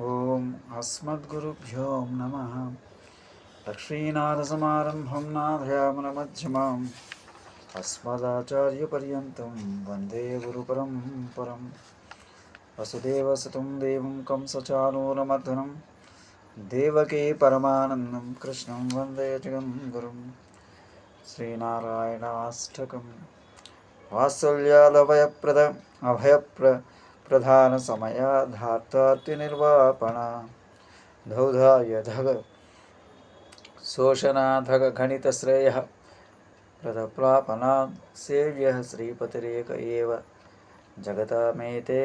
ఓం అస్మద్గురుభ్యో నమ. లక్ష్మీనాథసమారంభం నాథయామనమధ్యమాం అస్మదాచార్యపర్యంతం వందే గురుపరంపరం. వసుదేవసుతం దేవం కంసచానూరమర్దనం. దేవకీ పరమానందం కృష్ణం వందే జగం గురుం శ్రీనారాయణాష్టకం. వాత్సల్యాలభయప్రద అభయప్ర प्रधान समय धातु प्रधानसमयाधार्तातिनिर्वापण धौधाय धग श्रेय प्रदप्रापणात् सेव्यः श्रीपतिरेक जगता एव जगतामेते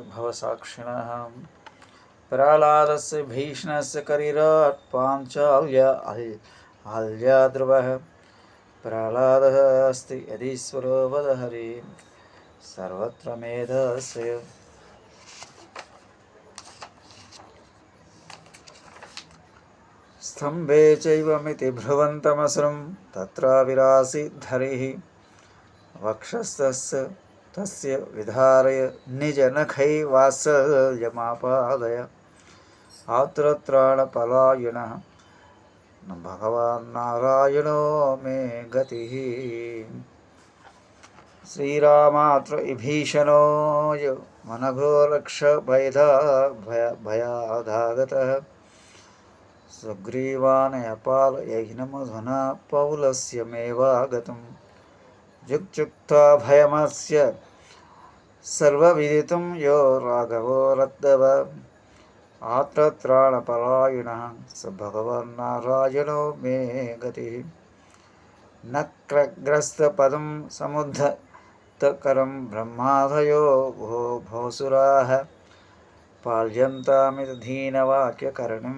भवसाक्षिणः। प्रह्लादस्य भीष्णस्य करिराट् पाञ्चाल्या आल्याद्रुव। प्रहलाद अस्त यदीश्वरो वद हरी। సర్వత్ర మేధస్సు స్తంభే చైవమితి భ్రువంతమసురం తత్ర విరాసిద్ధరి వక్షస్థస్ తస్య విధారయ నిజనఖైవాసమాపాదయ ఆత్రత్రాణపలాయణ భగవాన్ నారాయణో మే గతి. శ్రీరామాతృ విభీషణోయ మనఘోరక్ష భయధ భయ భయాధాగత సుగ్రీవాణయపాలయహినమధునా పౌలస్య మేవాగతం భయమస్య సర్వవిదితం యో రాఘవో రద్దవ ఆత్రత్రాణపరాయణ స భగవన్నారాయణో మే గతి నక్రగ్రస్తపదం సముద్ధ नक्रग्रस्तपदं समुद्धतकरं ब्रह्मादयो भो भोसुराः पाल्यन्तामिदधीनवाक्यकरणं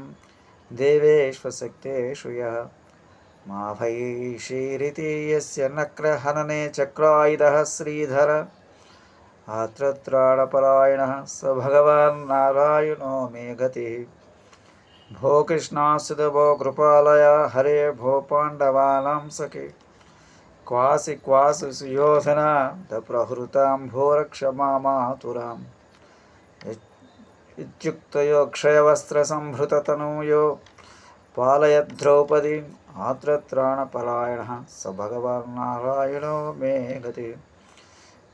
देवेष्वशक्तेषु यः मा भैषीरिति यस्य नक्रहनने चक्रायुधः श्रीधर आत्रत्राणपरायणः स भगवान् नारायणो मे गतिः भो कृष्णासुत भो कृपालय हरे भो पाण्डवानां सखे క్వాసి క్వాసు సుయోధన దప్రహృతాం భోరక్షమామాతురాం. ఇత్యుక్తయోక్షయవస్త్రసంభృతతనూయో పాలయద్రౌపది ఆత్రత్రాణపరాయణ స భగవాన్ నారాయణో మే గతి.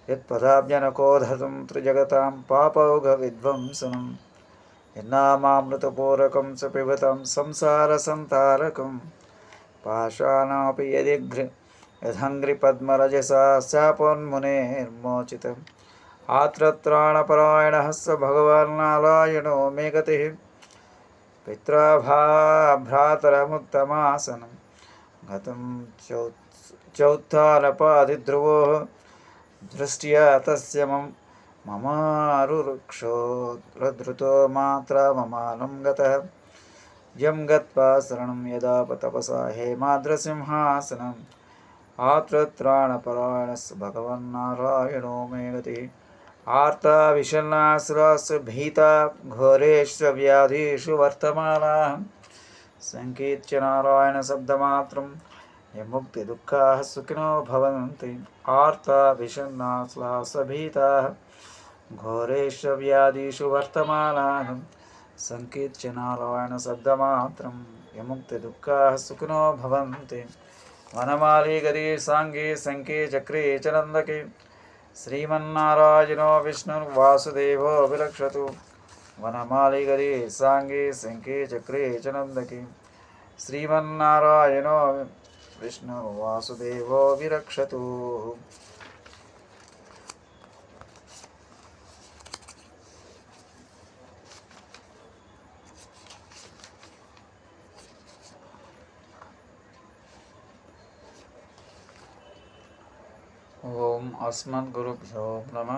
యత్పదాబ్జనకోధతుం త్రిజగతాం పాపౌఘ విధ్వంసనం యన్నామామృతపూరకం స పిబతాం సంసారసంతారకం. పాషాణాపి యదిఘ్రి यदङ्घ्रिपद्मरजसा शापोन्मुनेर्मोचितम् आत्रत्राणपरायणः स भगवान्नारायणो मे गतिः पित्रा भा भ्रातरमुत्तमासनं गतं चौ चौत्थानपादिध्रुवोः दृष्ट्या तस्य मम ममारुरुक्षोद्रधृतो मात्रा ममानं गतः। यं गत्वा शरणं यदा तपसा हेमाद्रसिंहासनम्। ఆతృత్రాణపరాయణస్ భగవన్నారాయణో మేగతి ఆర్త విషన్నాసురాసు భీత ఘోరేషు వ్యాధీషు వర్తమానా. సంకీర్త్య నారాయణ శబ్దమాత్రం యముక్తి దుఃఖా సుఖినో భవంతి. ఆర్త విషన్నాసులాసభీత ఘోరేషు వ్యాధీషు వర్తమానా. సంకీర్త్య శబ్దమాత్రం యముక్తి దుఃఖా సుఖినో భవంతి. వనమాలి గదీశాంగే శంకే చక్రే చనందకే శ్రీమన్నారాయణో విష్ణుర్వాసుదేవో అభిలక్షతు వనమాలి గదీశాంగే శంకే చక్రే చనందకే శ్రీమన్నారాయణో విష్ణుర్వాసుదేవో విరక్షతు ఓం అస్మద్గురుభ్యో నమ.